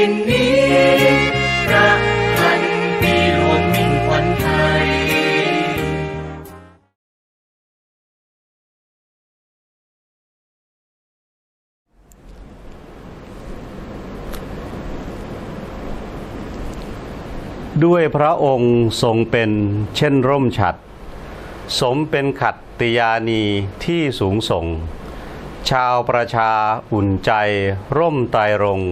ดินนี้พระพันปีหลวงมิ่งขวัญไทย ด้วยพระองค์ทรงเป็นเช่นร่มฉัด สมเป็นขัตติยานีที่สูงส่ง ชาวประชาอุ่นใจร่มไตรรง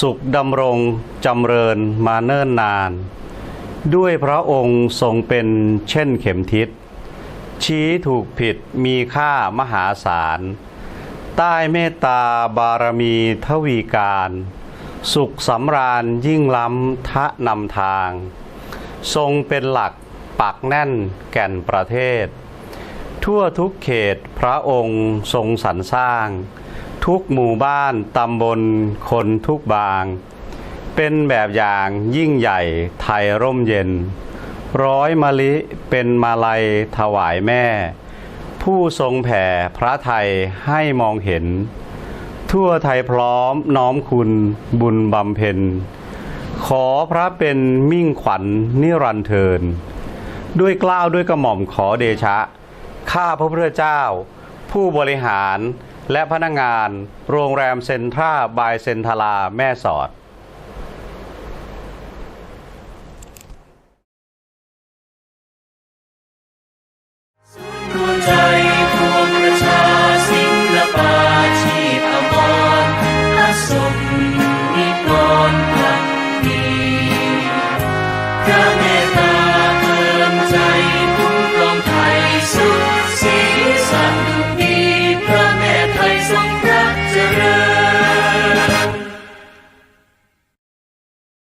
สุขดำรงจำเริญมาเนิ่นนาน ด้วยพระองค์ทรงเป็นเช่นเข็มทิศ ชี้ถูกผิดมีค่ามหาศาล ใต้เมตตาบารมีทวีการ สุขสำราญยิ่งล้ำทะนำทาง ทรงเป็นหลักปักแน่นแก่นประเทศ ทั่วทุกเขตพระองค์ทรงสรรสร้าง ทุกหมู่บ้านตำบลคนทุกบาง เป็นแบบอย่างยิ่งใหญ่ไทยร่มเย็น ร้อยมะลิเป็นมาลัยถวายแม่ ผู้ทรงแผ่พระไทยให้มองเห็น ทั่วไทยพร้อมน้อมคุณบุญบำเพ็ญ ขอพระเป็นมิ่งขวัญนิรันเทิน ด้วยกล้าวด้วยกระหม่อมขอเดชะ ข้าพระพุทธเจ้า ผู้บริหาร และพนักงาน โรงแรมเซ็นทราบายเซ็นทราแม่สอดดวงใจ